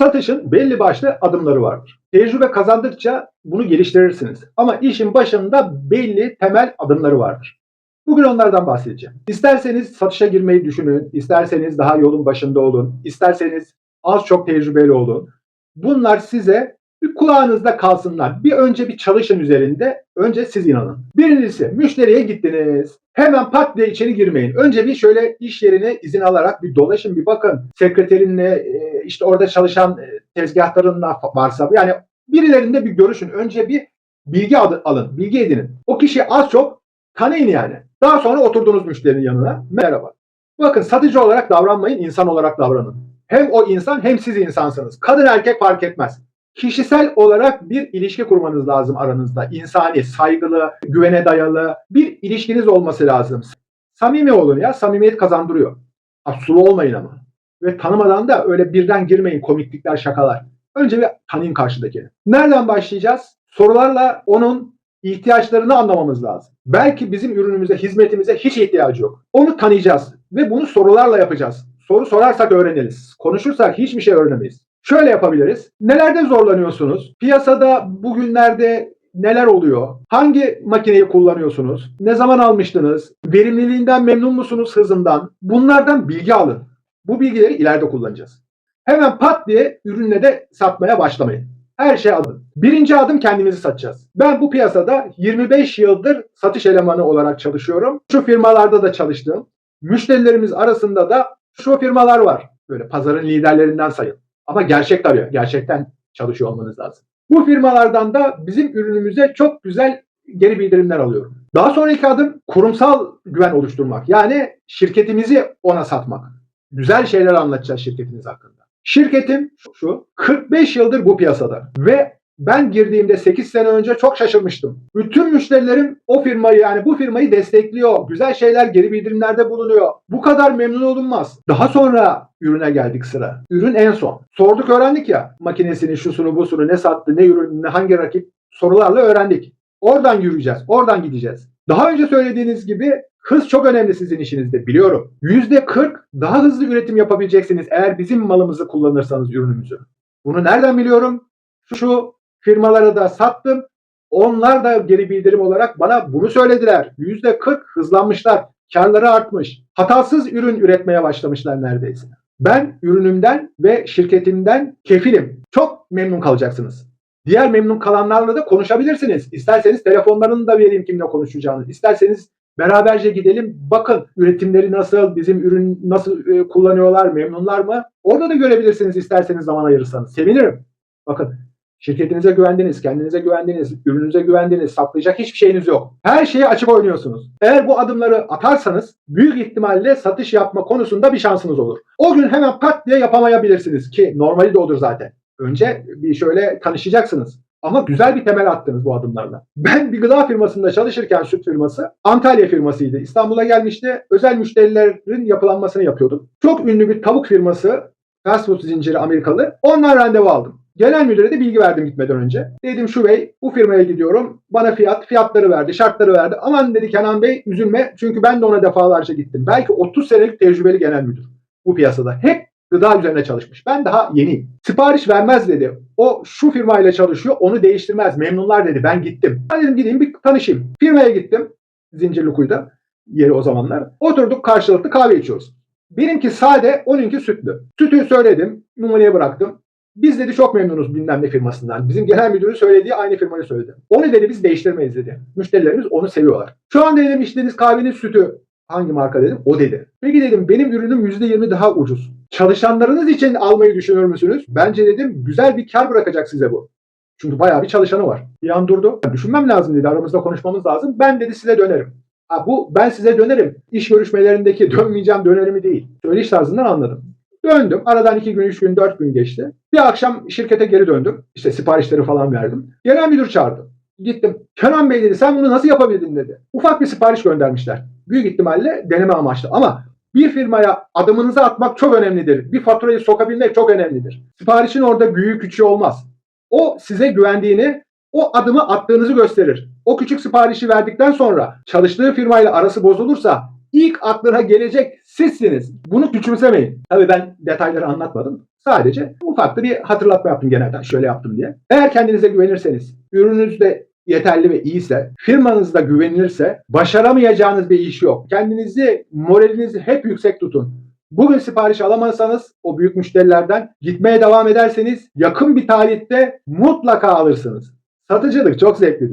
Satışın belli başlı adımları vardır. Tecrübe kazandıkça bunu geliştirirsiniz. Ama işin başında belli temel adımları vardır. Bugün onlardan bahsedeceğim. İsterseniz satışa girmeyi düşünün, isterseniz daha yolun başında olun, isterseniz az çok tecrübeli olun. Bunlar size bir kulağınızda kalsınlar. Bir önce bir çalışın üzerinde. Önce siz inanın. Birincisi müşteriye gittiniz. Hemen pat diye içeri girmeyin. Önce bir şöyle iş yerine izin alarak bir dolaşın bir bakın. Sekreterinle e, işte orada çalışan e, tezgahlarınla varsa yani birilerinde bir görüşün. Önce bir bilgi alın. Bilgi edinin. O kişiyi az çok tanıyın yani. Daha sonra oturduğunuz müşterinin yanına. Merhaba. Bakın satıcı olarak davranmayın, insan olarak davranın. Hem o insan hem siz insansınız. Kadın erkek fark etmez. Kişisel olarak bir ilişki kurmanız lazım aranızda. İnsani, saygılı, güvene dayalı bir ilişkiniz olması lazım. Samimi olun ya. Samimiyet kazandırıyor. Sulu olmayın ama. Ve tanımadan da öyle birden girmeyin komiklikler, şakalar. Önce bir tanıyın karşıdakini. Nereden başlayacağız? Sorularla onun ihtiyaçlarını anlamamız lazım. Belki bizim ürünümüze, hizmetimize hiç ihtiyacı yok. Onu tanıyacağız ve bunu sorularla yapacağız. Soru sorarsak öğreniriz. Konuşursak hiçbir şey öğrenemeyiz. Şöyle yapabiliriz. Nelerde zorlanıyorsunuz? Piyasada bugünlerde neler oluyor? Hangi makineyi kullanıyorsunuz? Ne zaman almıştınız? Verimliliğinden memnun musunuz hızından? Bunlardan bilgi alın. Bu bilgileri ileride kullanacağız. Hemen pat diye ürünle de satmaya başlamayın. Her şey alın. Birinci adım kendimizi satacağız. Ben bu piyasada 25 yıldır satış elemanı olarak çalışıyorum. Şu firmalarda da çalıştım. Müşterilerimiz arasında da şu firmalar var. Böyle pazarın liderlerinden sayın. Ama gerçek tabii. Gerçekten çalışıyor olmanız lazım. Bu firmalardan da bizim ürünümüze çok güzel geri bildirimler alıyorum. Daha sonraki adım kurumsal güven oluşturmak. Yani şirketimizi ona satmak. Güzel şeyler anlatacağız şirketiniz hakkında. Şirketim şu 45 yıldır bu piyasada ve ben girdiğimde 8 sene önce çok şaşırmıştım. Bütün müşterilerim o firmayı yani bu firmayı destekliyor. Güzel şeyler geri bildirimlerde bulunuyor. Bu kadar memnun olunmaz. Daha sonra ürüne geldik sıra. Ürün en son. Sorduk öğrendik ya. Makinesini, şusunu, busunu, ne sattı, ne ürün, ne hangi rakip sorularla öğrendik. Oradan yürüyeceğiz. Oradan gideceğiz. Daha önce söylediğiniz gibi hız çok önemli sizin işinizde biliyorum. %40 daha hızlı üretim yapabileceksiniz eğer bizim malımızı kullanırsanız ürünümüzü. Bunu nereden biliyorum? Şu firmalara da sattım. Onlar da geri bildirim olarak bana bunu söylediler. %40 hızlanmışlar. Karları artmış. Hatasız ürün üretmeye başlamışlar neredeyse. Ben ürünümden ve şirketimden kefilim. Çok memnun kalacaksınız. Diğer memnun kalanlarla da konuşabilirsiniz. İsterseniz telefonlarını da vereyim kimle konuşacağınız. İsterseniz beraberce gidelim. Bakın üretimleri nasıl, bizim ürün nasıl e, kullanıyorlar, memnunlar mı? Orada da görebilirsiniz isterseniz zaman ayırırsanız. Sevinirim. Bakın şirketinize güvendiniz, kendinize güvendiniz, ürününüze güvendiniz, saklayacak hiçbir şeyiniz yok. Her şeye açık oynuyorsunuz. Eğer bu adımları atarsanız büyük ihtimalle satış yapma konusunda bir şansınız olur. O gün hemen pat diye yapamayabilirsiniz ki normali de odur zaten. Önce bir şöyle tanışacaksınız. Ama güzel bir temel attınız bu adımlarla. Ben bir gıda firmasında çalışırken süt firması Antalya firmasıydı. İstanbul'a gelmişti. Özel müşterilerin yapılanmasını yapıyordum. Çok ünlü bir tavuk firması fast food zinciri Amerikalı. Ondan randevu aldım. Genel müdüre de bilgi verdim gitmeden önce. Dedim şu bey bu firmaya gidiyorum. Bana fiyat, fiyatları verdi, şartları verdi. Aman dedi Kenan Bey üzülme çünkü ben de ona defalarca gittim. Belki 30 senelik tecrübeli genel müdür bu piyasada. Hep gıda üzerine çalışmış. Ben daha yeniyim. Sipariş vermez dedi. O şu firmayla çalışıyor onu değiştirmez. Memnunlar dedi. Ben gittim. Ben dedim gideyim bir tanışayım. Firmaya gittim. Zincirlikuyu'da yeri o zamanlar. Oturduk karşılıklı kahve içiyoruz. Benimki sade, onunki sütlü. Sütü söyledim, numaraya bıraktım. Biz dedi çok memnunuz bilmem ne firmasından. Bizim genel müdürün söylediği aynı firmayı söyledi. Onu dedi biz değiştirmeyiz dedi. Müşterilerimiz onu seviyorlar. Şu an dedim içtiğiniz kahvenin sütü hangi marka dedim. O dedi. Peki dedim benim ürünüm %20 daha ucuz. Çalışanlarınız için almayı düşünür müsünüz? Bence dedim güzel bir kar bırakacak size bu. Çünkü bayağı bir çalışanı var. Bir an durdu. Düşünmem lazım dedi. Aramızda konuşmamız lazım. Ben dedi size dönerim. Ha, bu ben size dönerim. İş görüşmelerindeki dönmeyeceğim dönerimi değil. Söyleyiş tarzından anladım. Döndüm. Aradan iki gün, üç gün, dört gün geçti. Bir akşam şirkete geri döndüm. İşte siparişleri falan verdim. Genel müdür çağırdı. Gittim. Kenan Bey dedi sen bunu nasıl yapabildin dedi. Ufak bir sipariş göndermişler. Büyük ihtimalle deneme amaçlı. Ama bir firmaya adımınızı atmak çok önemlidir. Bir faturayı sokabilmek çok önemlidir. Siparişin orada büyüğü küçüğü olmaz. O size güvendiğini, o adımı attığınızı gösterir. O küçük siparişi verdikten sonra çalıştığı firmayla arası bozulursa ilk aklına gelecek sizsiniz. Bunu küçümsemeyin. Tabii ben detayları anlatmadım. Sadece ufak da bir hatırlatma yaptım genelden şöyle yaptım diye. Eğer kendinize güvenirseniz, ürününüz de yeterli ve iyiyse, firmanız da güvenilirse başaramayacağınız bir iş yok. Kendinizi, moralinizi hep yüksek tutun. Bugün sipariş alamazsanız o büyük müşterilerden gitmeye devam ederseniz yakın bir tarihte mutlaka alırsınız. Satıcılık çok zevkli.